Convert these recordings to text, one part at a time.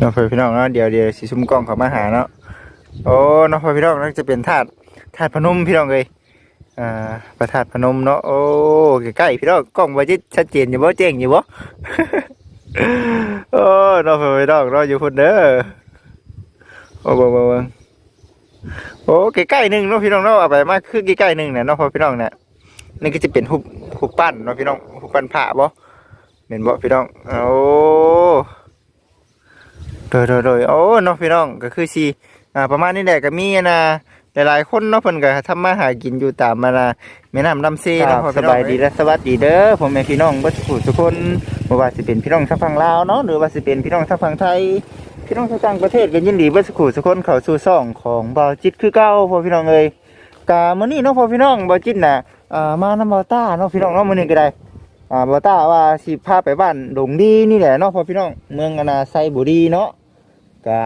น้องพี่น้องเนาะเดี๋ยวเดี๋ยวสิซุ่มกล้องเขามาหาเนาะโอ้น้องพี่น้องนั่นจะเป็นธาตุธาตุพนมพี่น้องเลยอ่าพระธาตุพนมเนาะโอ้ใกล้ๆพี่น้องกล้องไว้จะชัดเจนอยู่บ่แจ้งอยู่บ่โอ้น้องพี่น้องเราอยู่พุ่นเด้อโอ้บ่บ่บ่โอ้ใกล้ๆหนึ่งเนาะพี่น้องเนาะเอาไปมากคือใกล้ๆหนึงเนี่ยเนาะพี่น้องเนี่ยนี่ก็จะเป็นหุบหุบปั้นเนาะพี่น้องหุบปั้นพระบ่เห็นบ่พี่น้องโอ้ โดยโดยโดยโอ้เนาะพี่น้องก็คือสิอ่าประมาณนี้แหละก็มีนะหลายๆคนเนาะเพิ่นก็ทำมาหากินอยู่ตามมานะแม่น้ำลำซีเนาะพ่อสพี่น้องบายดีและสวัสดีเด้อผมแม่พี่น้องเบ่ทุกผู้ทุกคนบ่ว่าสิเป็นพี่น้องทางฝั่งลาวเนาะหรือว่าสิเป็นพี่น้องทางฝั่งไทย พี่น้องทางต่างประเทศก็ยินดีเบ่ทุกผู้ทุกคนเข้าสู่ช่องของบ่าวจิตคือเก่าพ่อพี่น้องเอ้ยกะมื้อนี้เนาะพ่อพี่น้องบ่าวจิตน่ะอ่ามานำบ่าวต้าเนาะพี่น้องเนาะมื้อนี้ก็ได้ อ่าบ่าวต้าว่าสิพาไปบ้านดงดีนี่แหละเนาะพ่อพี่น้องเมืองอนาไซบุรีเนาะกะ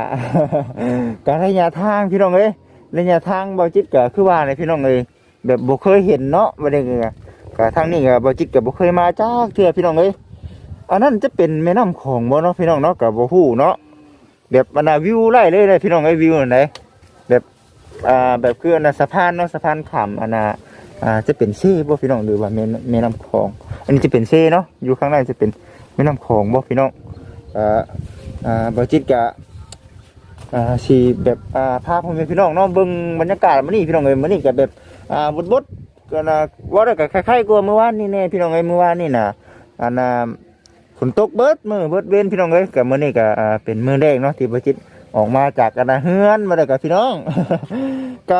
กะระยะทางพี่น้องเอ้ยระยะทางเบาจิตก็คือว่าเลยพี่น้องเอ้ยแบบบ่เคยเห็นเนาะบ่ได้ก็กะทางนี้ก็เบาจิตก็บ่เคยมาจักเทื่อพี่น้องเอ้ยอันนั้นจะเป็นแม่น้ำของบ่เนาะพี่น้องเนาะก็บ่ฮู้เนาะแบบมันน่ะวิวไล่เลยเลยพี่น้องเอ้ยวิวอันไหนแบบอ่าแบบคืออันน่ะสะพานเนาะสะพานข้ามอันน่ะ อ่าจะเป็นเซ่บ่พี่น้องหรือว่าแม่นแม่น้ำของ อันนี้จะเป็นเซ่เนาะอยู่ข้างในจะเป็นแม่น้ำของบ่พี่น้องอ่าอ่าบาจิตก็อ่าสีแบบอ่าพาพ่อแม่พี่น้องเนาะเบิ่งบรรยากาศมื้อนี้พี่น้องเอ้ยมื้อนี้ก็แบบอ่าบดๆก็นะว่าได้ก็คล้ายๆกว่าเมื่อวานนี่แน่พี่น้องเอ้ยเมื่อวานนี่น่ะอันน่ะฝนตกเบิดมือเบิดเว้นพี่น้องเอ้ยก็มื้อนี้ก็อ่าเป็นมื้อแรกเนาะที่บ่จิตออกมาจากกันนะเฮือนมาได้กับพี่น้อง ก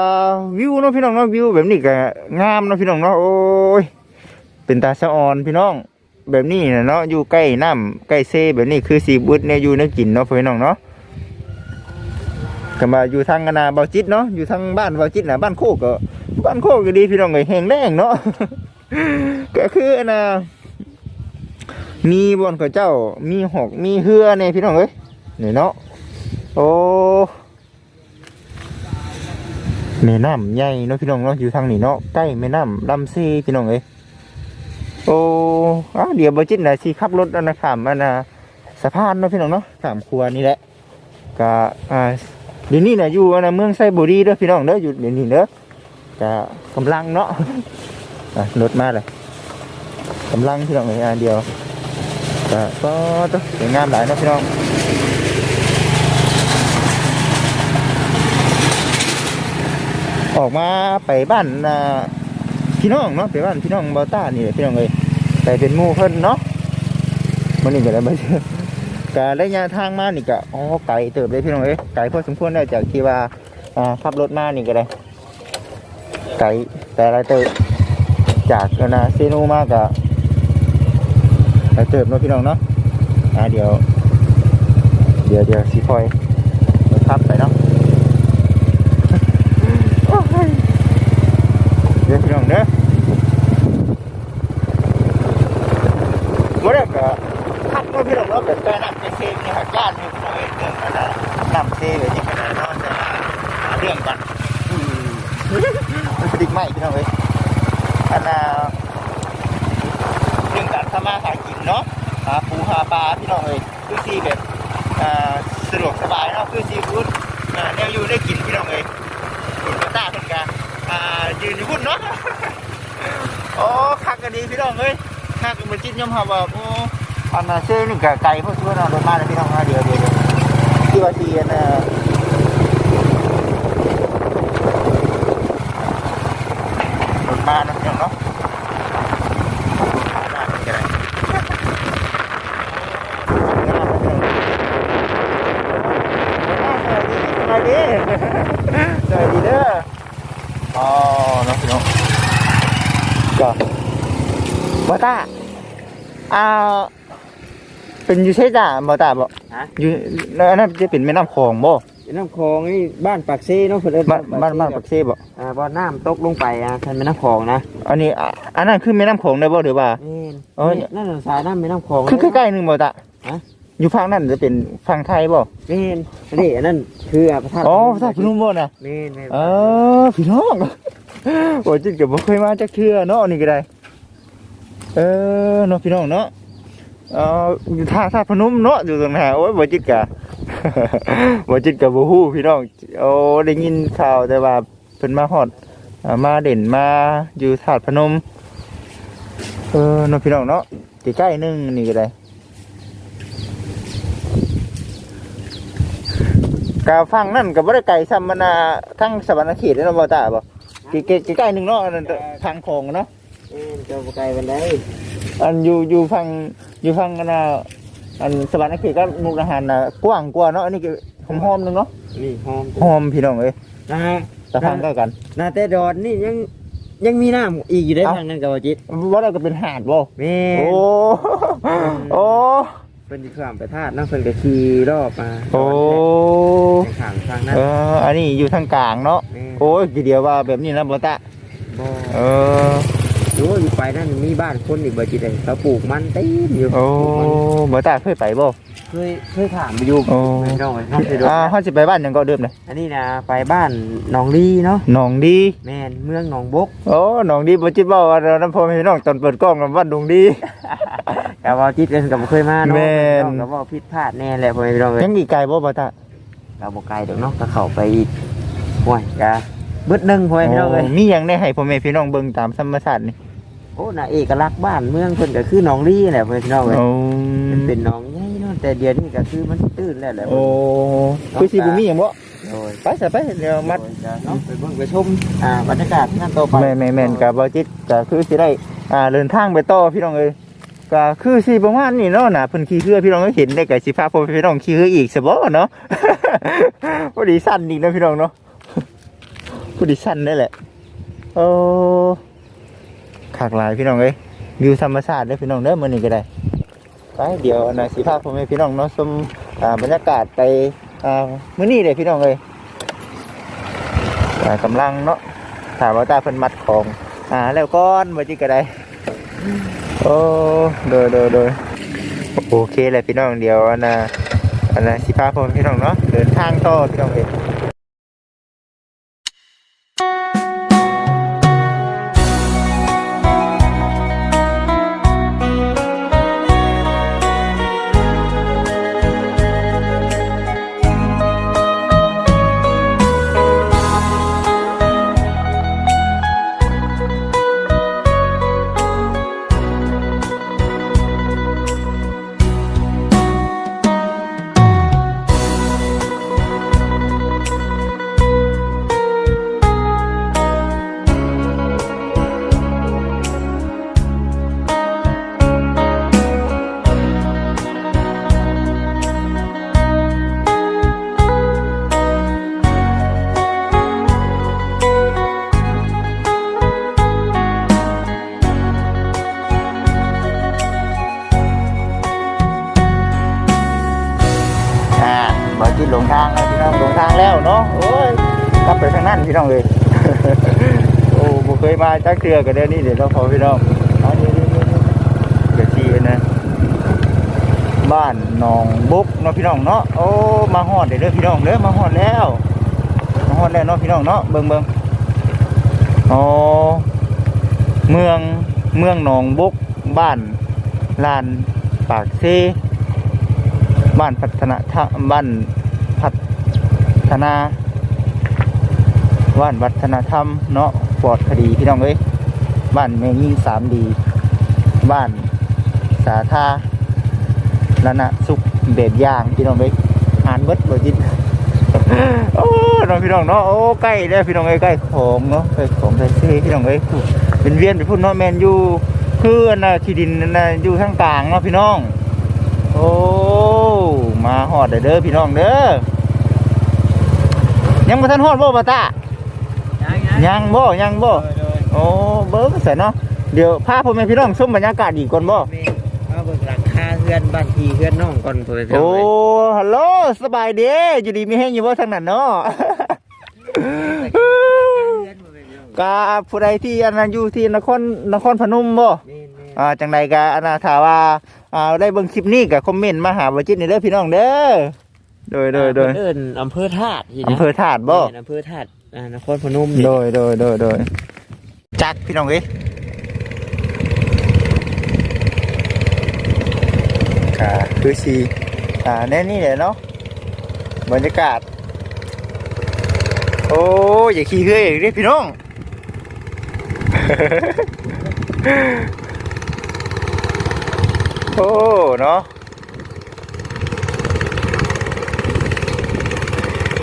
วิวเนาะพี่น้องเนาะวิวแบบนี้ก็งามเนาะพี่น้องเนาะโอ้ยเป็นตาสะออนพี่น้อง แบบนี้นะเนาะอยู่ใกล้น้ำใกล้เซแบบนี้คือสีบุดเนี่ยอยู่ในกินเนาะพี่น้องเนาะก็มาอยู่ทางนาเบาจิตเนาะอยู่ทางบ้านเบาจิตนะบ้านโคกก็บ้านโคกก็ดีพี่น้องเลยแห้งแรงเนาะก็คือนะมีบอนกับเจ้ามีหอกมีเฮือเนี่ยพี่น้องเอ้ยนี่เนาะโอ้ แม่น้ำใหญ่เนาะพี่น้องเนาะอยู่ทางนี้เนาะใกล้แม่น้ำลำซีพี่น้องเอ้ยโอ้อ้าวเดี๋ยวเบาจิตนะสิขับรถอันนะขามอันนะสะพานเนาะพี่น้องเนาะขามครัวนี่แหละก็อ่าเดี๋ยวนี้นะอยู่อันนะเมืองไซบุรีเด้อพี่น้องเด้ออยู่เดี๋ยวนี้เด้อก็กำลังเนาะอะรถมาเลยกำลังพี่น้องเลยอะเดียวก็ก็ต้องสวยงามหลายเนาะพี่น้อง ออกมาไปบ้านพี่น้องเนาะไปบ้านพี่น้องเบาต้านี่พี่น้องเลยไปเป็นมู่เพิ่นเนาะมันนี่ก็ได้มาเจอกะระยะทางมานี่ก็อ๋อไกลเติบเลยพี่น้องเอ้ยไกลพอสมควรได้จากที่ว่าอ่าขับรถมานี่ก็ได้ไกลแต่ละเติบจากนะเซโนมากกะหลายเติบเนาะพี่น้องเนาะอ่าเดี๋ยว เดี๋ยวเดี๋ยวสีพอยขับไปเนาะ โอ้ยเดี๋ยวพี่น้องเด้อบ่ได้ก็ขับรถพี่น้องเนาแบบแต่น้ำเซนี่หักย่านนี่พี่น้องเอ้ยเรื่องอะไรน้ำเซเลยนี่ขนาดเนาะจะหาเรื่องกันอืมมันสดิกไหมพี่น้องเอ้ยอันน่ะเรื่องการทำมาหากินเนาะหาปูหาปลาพี่น้องเอ้ยคือซีแบบสะดวกสบายเนาะคือซีฟู้ดแนวอยู่ได้กินพี่น้องเอ้ยเห็นกระต้าเป็นก ยืนอยู่พุ่นเนาะโอ้คักกันดีพี่น้องเอ้ยคักกันมาจิ้มย่อมหาว่าโอ้อันน่ะเชื่อหนึ่งกับไก่พวกที่ว่าเราโดนมาแล้วพี่น้องเดี๋ยวเดี๋ยวเดี๋ยวที่ว่าทีอันน่ะโดนมาเนาะพี่น้องเนาะสวัสดีสวัสดีเด้ออ๋อเนาะพี่น้อง ก็บัตตาอ่าเป็นอยู่ใช่จ้ะบ่ตาบ่ฮะ อยู่แล้วอันนั้นจะเป็นแม่น้ำคลองบ่น้ำคลองนี่บ้านปากซีเนาะเพิ่นเอิ้นบ้านบ้านบ้านปักเซบ่อ่าบ่อน้ำตกลงไปอะท่านแม่น้ำคลองนะอันนี้อะอันนั้นคือแม่น้ำคลองได้บ่หรือว่า นี่เอ้ยนั่นน่ะสายน้ำแม่น้ำคลองคือใกล้ๆหนึงบ่ตาฮะ อยู่ฝั่งนั้นจะเป็นฝั่งไทยบ่นี่นี่อันนั้นคืออะพระธาตุอ๋อพระธาตุพนมบ่น่ะนี่นี่เออพี่น้อง โอ้จิตก็บ่เคยมาจักเทื่อเนาะนี่ก็ได้ เออเนาะพี่น้องเนาะเอออยู่ท่าท่าพนมเนาะอยู่ตรงไหนโอ้ยบ่จิตกะบ่จิตกับบ่ฮู้พี่น้องโอ้ได้ยินข่าวแต่ว่าเพิ่นมาฮอดมาเด่นมาอยู่ถาดพนม เออเนาะพี่น้องเนาะใกล้ๆนึงนี่ก็ได้กาฟังนั่นก็บ่ได้ไกลซ้ำมันทั้งสวรรค์เขตเนาะบ่ตาบ่ ใกล้ๆใกล้ๆนึงเนาะอันนั้นทางของเนาะเอ้ยเจ้าบ่ไกลบันไดอันอยู่อยู่ฟังอยู่ฟังกันนะอันสวรรค์เขตก็มุกดาหารนะกว้างกว่าเนาะอันนี้ก็หอมหอมๆหนึงเนาะนี่หอมหอมพี่น้องเอ้ยนะฮะแต่ฟังก็กันนาแต่ดอนนี่ยังยังมีน้ำอีกอยู่ได้เอ้าทางนั้นกับว่าจิตว่าเราก็เป็นหาดบ่แม่โอ้โอ้ เพิ่นสิข้ามไปธาตุเนาะเพิ่นก็ขี่รอบมาโอ้ในข้างทางนั้นเอออันนี้อยู่ทางกลางเนาะแม่โอ้ยกี่เดียวว่าแบบนี้นะบ่ตะบ่เอออยู่อยู่ไปนั่นมีบ้านคนอีกบ่จิตเลยเขาปลูกมันเต็มอยู่โอ้ปลูกมันบ่ตะเคยไปบ่เคยเคยถามไปอยู่โอ้ไม่ต้องไปน้องไปดูอ่าเฮาสิไปบ้านหยังก็เดิมเลยอันนี้นะไปบ้านหนองลีเนาะหนองดีแม่นเมืองหนองบกโอ้หนองดีบ่จิตว่าว่าเรานำพ่อแม่พี่น้องตอนเปิดกล้องกันบ้านดงดี แต่ว่าจิตกันกับบ่เคยมาเนาะแม่นน้องก็บ่ผิดพลาดแน่แหละพ่อแม่พี่น้องเอ้ยยังอีกไกลบ่บ่ตะเราบ่ไกลดอกเนาะก็เข้าไปอีกห่วยกะเบิดหนึงพ่อแม่พี่น้องเอ้ยโมีหยังได้ให้พ่อแม่พี่น้องเบิ่งตามธรรมชาตินี่โอ้น่ะเอกลักษณ์บ้านเมืองเพิ่นก็คือหนองลีแหละพ่อแม่พี่น้องเอ้ยโอ้มันเป็นหนองใหญ่เนาะแต่เดี๋ยวนี้ก็คือมันตื้นแล้วแหละโอ้คือสิบ่มีหยังบ่โดยไปซะไปเดี๋ยวมัด โดยจะเนาะไปเบิ่งไปชมอ่าบรรยากาศงานต่อไปแม่แม่แม่นกับบ่จิตก็คือสิได้อ่าเดินทางไปต่อพี่น้องเอ้ย ก็คือสิประมาณนี้เนาะนะเพิ่นขี่เรือพี่น้องก็เห็นได้ก็สิพาพ่อพี่น้องขี่เรืออีกซะบ่เนาะพอดีสั้นอีกนะพี่น้องเนาะพอดีสั้นได้แหละโอ้ขากหลายพี่น้องเอ้ยวิวธรรมชาติเด้พี่น้องเด้อมื้อนี้ก็ได้ไปเดี๋ยวนะสิพาพ่อแม่พี่น้องเนาะชมอ่าบรรยากาศไปอ่ามื้อนี้เลยพี่น้องเอ้ยกำลังเนาะถามว่าตาเพิ่นมัดของอ่าแล้วก่อนบ่จิก็ได้ โอ้โดยโดยโดยโอเคเลยพี่น้องเดียวอันน่ะอันน่ะสิพาพ่อพี่น้องเนาะเดินทางต่อพี่น้องเอง อ่าบอจิตหลงทางแล้วพี่น้องหลงทางแล้วเนาะโอ้ยกลับไปทางนั้นพี่น้องเลยโอ้บ่เคยมาจักเทือกันเดี๋ยวนี้เดี๋ยวเราพอพี่น้องเดี๋ยวเดี๋ยวเดี๋ยวเดี๋ยวชี้ไว้นะบ้านหนองบุกเนาะพี่น้องเนาะโอ้มาฮอดเดี๋ยวเด้อพี่น้องเด้อมาฮอดแล้วมาฮอดแล้วเนาะพี่น้องเนาะเบิ่งเบิ่งอ๋อเมืองเมืองหนองบุกบ้านลานปากเซ บ้านพัฒนาทะบ้านพัฒนาบ้านวัฒนธรรมเนาะปลอดคดีพี่น้องเอ้ยบ้านแมงยิ่งสามดี บ้านสาธาละนะสุขแบบอย่างพี่น้องเอ้ยอ่านเบิดบ่จิตโอ้น้องพี่น้องเนาะโอ้ใกล้แล้วพี่น้องเอ้ยใกล้ของเนาะใกล้ของใกล้เซ่พี่น้องเอ้ยเป็นเวียนไปพุ่นเนาะแมนอยู่คืออันน่ะที่ดินนั่นน่ะอยู่ข้างกลางเนาะพี่น้อง โอ้ มาฮอดเด้อเด้อพี่น้องเด้อ ยังบ่ทันฮอดบ่บ่ตายังบ่ยังบ่โอ้เบิ่งซะเนาะ เดี๋ยวพาพ่อแม่พี่น้องชมบรรยากาศอีกก่อนบ่แม่เอาเบิ่งหลังคาเฮือนบ้านพี่เฮือนน้องก่อนพ่อแม่พี่น้โอ้องเอ้ยฮัลโหล สบายดีอยู่ดีมีแห้งอยู่บ่ทางนั้นเนาะกาผู้ใดที่อันนั้นอยู่ที่นครนครพนมบ่แม่นๆอ่าจังใดก็อันน่ะถ้าว่า อ่าได้เบิ่งคลิปนี้ก็คอมเมนต์มาหาบ่จิตนี่เด้อพี่น้องเด้อโดยโดยโดยเอิ้นอำเภอธาตุที่นะอำเภอธาตุบ่แม่นอำเภอธาตุอ่านครพนมนี่โดยโดยโดยโดยจักพี่น้องเอ้ยค่ะคือสีอ่าแน่นี่แหละเนาะบรรยากาศ โอ้ยอย่าขี้เหื่อยอีกเด้พี่น้อง โอ้เนาะ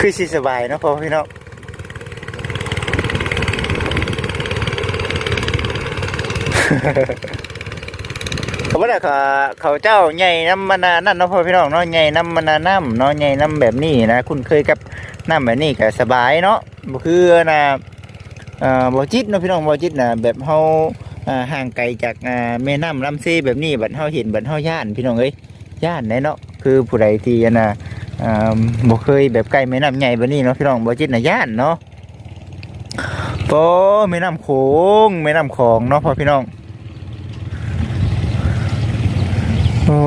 คือสิสบายเนาะพ่อพี่น้องเขาบอกว่าเขาเขาเจ้าใหญ่น้ำมันนานั่นเนาะพ่อพี่น้องเนาะใหญ่น้ำมันนาน้ำเนาะใหญ่น้ำแบบนี้นะคุณเคยกับน้ำแบบนี้ก็สบายเนาะคือนะเอ่อบ่จิตเนาะพี่น้องบ่จิตนะแบบเฮาอ่า ห่างไกลจากแม่น้ำลำซีแบบนี้บัดเฮาเห็นบัดเฮาย่านพี่น้องเอ้ยย่านแน่เนาะคือผู้ใดที่นะบ่เคยแบบใกล้แม่น้ำใหญ่แบบนี้เนาะพี่น้องบ่จิตนะย่านเนาะโอ้แม่น้ำโขงแม่น้ำของเนาะพ่อพี่น้องโอ้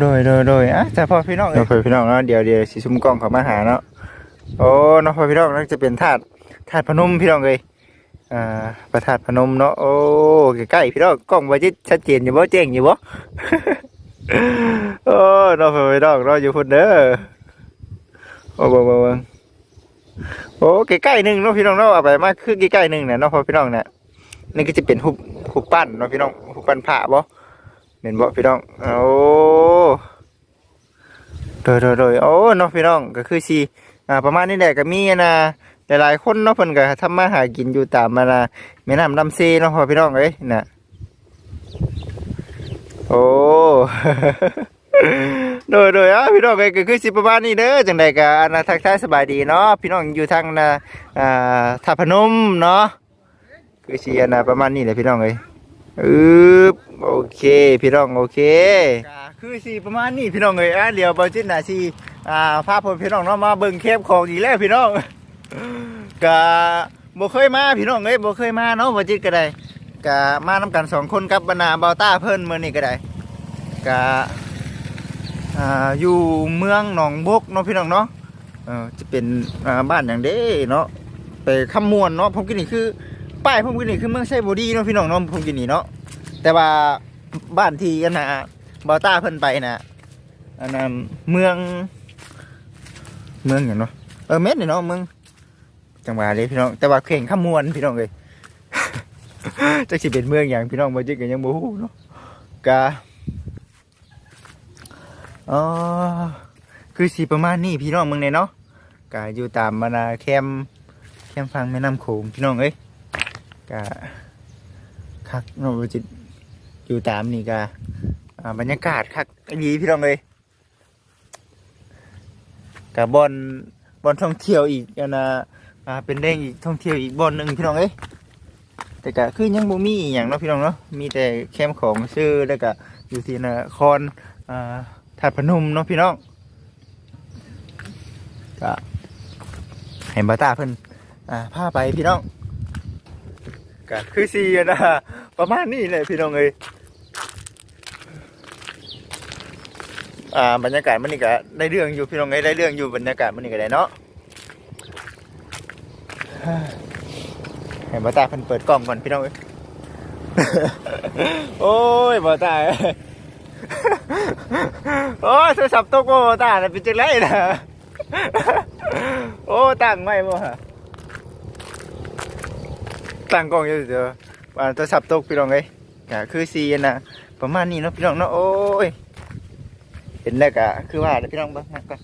โดยโดยโดยอะแต่พอพี่น้องเนาะพอพี่น้องเนาะเดี๋ยวเดี๋ยวสิชุมกล้องเขามาหาเนาะโอ้เนาะพอพี่น้องนั่นจะเป็นธาตุธาตุพนมพี่น้องเลย อ่าประธาตุพนมเนาะโอ้ใกล้ๆพี่น้องกล้องไว้ที่ชัดเจนอยู่บ่แจ้งอยู่บ่ โอ้เนาะพอพี่น้องเนาอยู่คนเด้อโอ้บ่บ่บ่โอ้ใกล้ๆหนึงเนาะพี่น้องเนาะเอาไปมาคือใกล้ๆหนึงเนี่ยเนาะพอพี่น้องเนี่ยนี่ก็จะเป็นหุบหุบปั้นเนาะพี่น้องหุบปั้นผ้าบ่เห็นบ่พี่น้องโอ้โดยโดยโดยโอ้เนาะพี่น้องก็คือสิอ่าประมาณนี้แหละก็มีนะ หลายๆคนเนาะเพิ่นก็ทำมาหากินอยู่ตามมานะแม่น้ำลำซีเนาะพ่อพี่น้องเอ้ยน่ะโอ้ โดยโดยอะพี่น้องเอ้ยก็คือสิประมาณนี้เด้อจังใดก็อันนะทักทายสบายดีเนาะพี่น้องอยู่ทางนะอ่าท่าพนมเนาะคือสิอันนะประมาณนี้แหละพี่น้องเอ้ยอึบโอเคพี่น้องโอเคคือสีประมาณนี้พี่น้องเอ้ยอะเดี๋ยวบอจิตน่ะสิอ่าพาผมพี่น้องเนาะมาเบิ่งเคปของอีกแล้วพี่น้อง ก็บ่เคยมาพี่น้องเอ้ยบ่เคยมาเนาะบอจิตก็ได้ก็มานํกันสองคนกับบรรณาเบาต้าเพิ่นมื้อนี้ก็ได้ก็อ่าอยู่เมืองหนองบกเนาะพี่น้องเนาะเออจะเป็นอ่าบ้านอย่างเด้เนาะไปคำมวนเนาะผมกินนี่คือป้ายผมกินนี่คือเมืองไซบูดีเนาะพี่น้องเนาะผมกินนี่เนาะแต่ว่าบ้านที่อันน่ะบอต้าเพิ่นไปน่ะอันนั้นเมือง เมืองอย่างเนาะเออเม็ดนี่เนาะเมือง จังหวัดเลยพี่น้องแต่ว่าเข่งข้ามวนพี่น้องเลยจะสิเป็นเมืองอย่างพี่น้องบ่จิกก็ยังบ่ฮู้เนาะกะอ๋อคือสิประมาณนี้พี่น้องมืองเนี่ยเนาะกะอยู่ตามมานาแคมแคมฟังแม่น้ำโขงพี่น้องเอ้ยก็คักนาะว่าจิอยู่ตามนี่ก็อ่าบรรยากาศคักดีพี่น้องเลยกับอนบอนท่องเที่ยวอีกอันนะ อ่าเป็นแดงอีกท่องเที่ยวอีกบอนหนึ่งพี่น้องเอ้ยแต่ก็คือยังบ่มีอหย่างเนาะพี่น้องเนาะมีแต่แคมป์ของชื่อแล้วก็อยู่ที่นครอ่าถาดพนมเนาะพี่น้องก็ให้บาตาเพิ่นอ่าพาไปพี่น้องก็คือซีนะประมาณนี้เลยพี่น้องเอ้ยอ่าบรรยากาศมันนี่ก็ได้เรื่องอยู่พี่น้องเอ้ยได้เรื่องอยู่บรรยากาศมันนี่ก็ได้เนาะ ให้บาตาเพิ่นเปิดกล้องก่อนพี่น้องเอ้ยโอ้ยบาตายโอ้ยโทรศัพท์ตกบ่บาตาน่ะเป็นจังไรนะโอ้ตั้งไม่บ่ฮะตั้งกล้องอยู่เดี๋ยวอ่าโทรศัพท์ตกพี่น้องเอ้ยก็คือซีนนะประมาณนี้เนาะพี่น้องเนาะโอ้ยเห็นแล้วก็คือว่าพี่น้องเบิ่งก่อน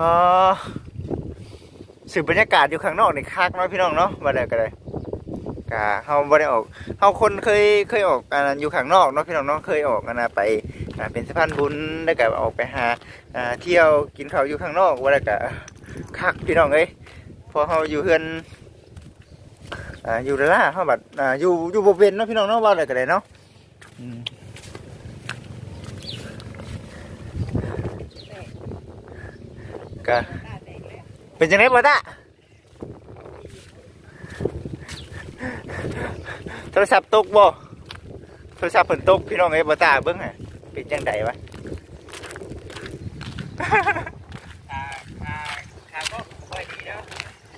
อ๋อ สื่อบรรยากาศอยู่ข้างนอกในคักเนาะพี่น้องเนาะว่าได้ก็ได้ก็เฮาบ่ได้ออกเฮาคนเคยเคยออกอันนั้นอยู่ข้างนอกเนาะพี่น้องเนาะเคยออกอันนะไปอ่าเป็นสะพานบุญแล้วก็ออกไปหาอ่าเที่ยวกินข้าวอยู่ข้างนอกว่าได้ก็คักพี่น้องเอ้ยพอเฮาอยู่เฮือนอ่าอยู่แล้วล่ะเขาบัดอ่าอยู่อยู่บริเวณเนาะพี่น้องเนาะว่าอะไรกันเลยเนาะอืมก็ เป็นจังไงบ่ตาโทรศัพท์ตกบ่โทรศัพท์เพิ่นตกพี่น้องเอ้ยบ่ตาเบิ่งอะเป็นจังไดวะขาก็ค่อยดีแล้ว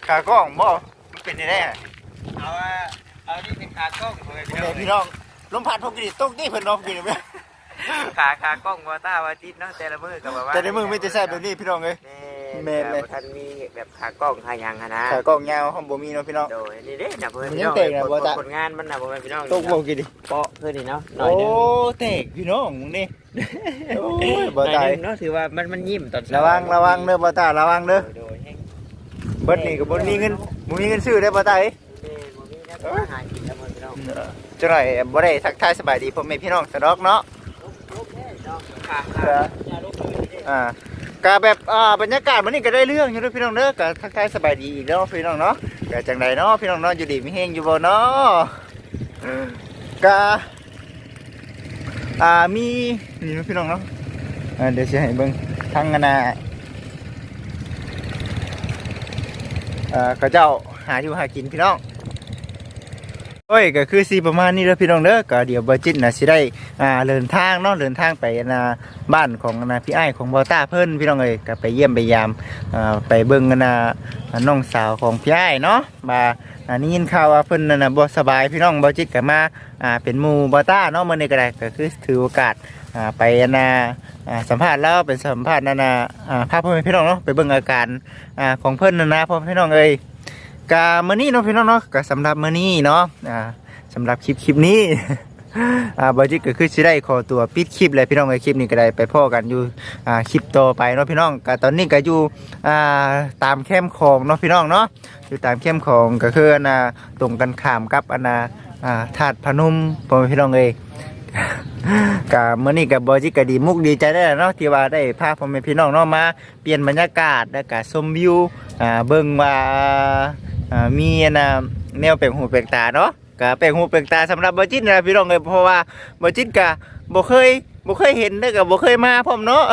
ขากล้องบ่มันเป็นยังไงอะเอาว่าเอานี่เป็นขากล้องเพื่อนเป็นไงพี่น้องลมพัดพวกกินตกนี่เพิ่นเน้องกินเด้อขาขากล้องวาต้าวาจิตเนาะแต่ละมือกับว่าแต่ในมือไม่จะใช่แบบนี้พี่น้องเอ้ยแม่น แม่นเลย ท่านมีแบบขากล้องขาหยังหั้นนะขากล้องยาวห้องบ่มีเนาะพี่น้อง โดยนี่เด้นะเพื่อนมันพี่ยัน้งองเตะนะบ่ตาผลงานมันนะพ่อแม่พี่น้องตกบ่กี่ดิเปาะคือนี่เนาะหน่อโอ้ยหนึงแตกพี่น้องมึงนี่โอ้ยบ่หน่ตาอยยหนึงเนาะถือว่ามันมันยิ้มตอนเช้าระวังระวังเด้อบ่ตาระวังเด้อโดยแห้งเบิดนี่ก็บ่มีเงินบ่มีเงินซื้อได้อบ่ตายเด้บ่มีนะก็หากินแล้วพ่อพี่น้องจังหน่อยบ่ได้ทักทายสบายดีพ่อแม่พี่น้องสะดอกเนาะลูกแม่เนาะข้างเออๆอย่าลูกอื่นดิอ่า กะแบบอ่าบรรยากาศมันนี่ก็ได้เรื่องอยู่ด้อพี่น้องเด้อก็ทักทายสบายดีอีกแล้วพี่น้องเนาะก็จังไดเนาะพี่น้องเนาะอยู่ดีมีแฮงอยู่บ่เนาะกะอ่ามีนี่นะพี่น้องเนาะเดี๋ยวสิให้เบิ่งทางอันน่ะอ่าเขาเจ้าหาอยู่หากินพี่น้อง โอ้ยก็คือสิประมาณนี้เด้อพี่น้องเด้อก็เดี๋ยวบ่จิตน่ะสิได้อ่าเดินทางเนาะเดินทางไปอันน่ะบ้านของนาพี่ไอ้ายของบอต้าเพิ่นพี่น้องเอ้ยก็ไปเยี่ยมไปยามอ่าไปเบิ่งกันนะน้องสาวของพี่ไอ้ายเนาะมาอันนี้ยินข่าวว่าเพิ่นนั่นน่ะบ่สบายพี่น้องบ่จิตก็มาอ่าเป็นหมู่บอต้าเนาะมื้อนี้ก็ได้ก็คือถือโอกาสอ่าไปอันน่ะอ่าสัมภาษณ์แล้วเป็นสัมภาษณ์นั่นะอ่าพาพ่อแม่พี่น้องเนาะไปเบิ่งอาการอ่าของเพิ่นนั่นนะพ่อมพี่น้องเอ้ย ก็มื้อนี้เนาะพี่น้องเนาะก็สำหรับมื้อนี้เนาะอ่าสำหรับคลิปคลิปนี้อ่าบอจิตก็คือสิได้ขอตัวปิดคลิปเลยพี่น้องในคลิปนี้ก็ได้ไปพ่อกันอยู่อ่าคลิปต่อไปเนาะพี่น้องก็ตอนนี้ก็อยู่อ่าตามเข้มของเนาะพี่น้องเนาะอยู่ตามเข้มของก็คืออันน่ะตรงกันข้ามกับอันน่ะอ่าธาตุพนมพ่อแม่พี่น้องเอ้ยก็มื้อนี้ก็บบอจิก็ดีมุกดีใจได้เนาะที่ว่าได้พาพ่อแม่พี่น้องเนาะมา เปลี่ยนบรรยากาศแล้วก็ชมวิวอ่าเบิ่งว่า อ่ามีอันน่ะแนวแปลกหูแปลกตาเนาะก็แปลกหูแปลกตาสำหรับบอจิตนะพี่น้องเลยเพราะว่าบอจิตกะบ่เคยบ่เคยเห็นเด้อกับบ่เคยมาพร้อมเนาะ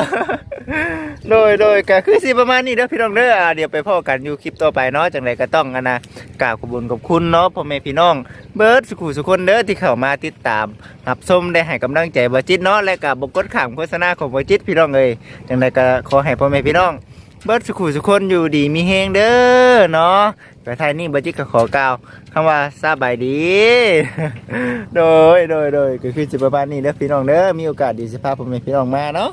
โดยโดยก็คือสิประมาณนี้เด้อพี่น้องเด้ออ่าเดี๋ยวไปพ่อกันอยู่คลิปต่อไปเนาะจังไดก็ต้องอันนะกราบขอบคุญขอบคุณเนาะพ่อแม่พี่น้อง เบิร์ดสุขุสุคนเด้อที่เข้ามาติดตามรับชมได้ให้กำลังใจบอจิตเนาะและก็บ่กดข้ามโฆษณาของบอจิตพี่น้องเอ้ยจังไดก็ขอให้พ่อแม่พี่น้อง เบิร์ดสุขุสุคนอยู่ดีมีเฮงเด้อเนาะ ไปไทยนี่บอจิตก็ขอกล่าวคำว่าสบายดี โดยโดยโดยก็คือจิประมาณนี้เด้อพี่น้องเด้อมีโอกาสดีสิพาพ่อแม่พี่น้องมาเนาะ